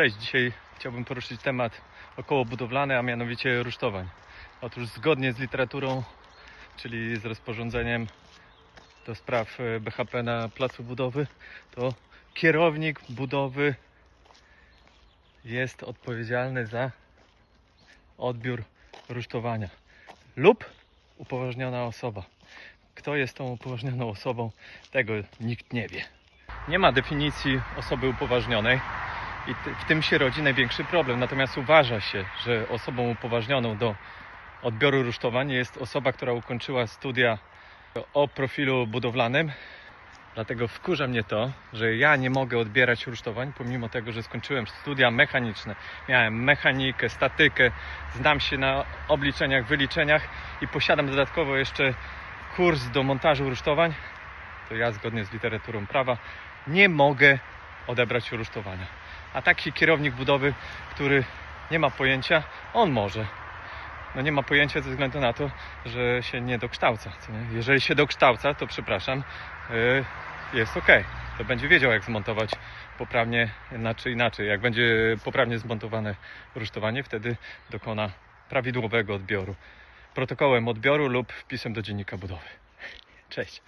Cześć, dzisiaj chciałbym poruszyć temat około budowlany, a mianowicie rusztowań. Otóż zgodnie z literaturą, czyli z rozporządzeniem do spraw e, BHP na placu budowy, to kierownik budowy jest odpowiedzialny za odbiór rusztowania lub upoważniona osoba. Kto jest tą upoważnioną osobą, tego nikt nie wie. Nie ma definicji osoby upoważnionej i w tym się rodzi największy problem. Natomiast uważa się, że osobą upoważnioną do odbioru rusztowań jest osoba, która ukończyła studia o profilu budowlanym. Dlatego wkurza mnie to, że ja nie mogę odbierać rusztowań, pomimo tego, że skończyłem studia mechaniczne. Miałem mechanikę, statykę, znam się na obliczeniach, wyliczeniach i posiadam dodatkowo jeszcze kurs do montażu rusztowań. To ja zgodnie z literaturą prawa nie mogę odebrać rusztowania. A taki kierownik budowy, który nie ma pojęcia, on może. No nie ma pojęcia ze względu na to, że się nie dokształca. Nie? Jeżeli się dokształca, to przepraszam, yy, jest ok. To będzie wiedział, jak zmontować poprawnie, inaczej, inaczej. Jak będzie poprawnie zmontowane rusztowanie, wtedy dokona prawidłowego odbioru. Protokołem odbioru lub wpisem do dziennika budowy. Cześć.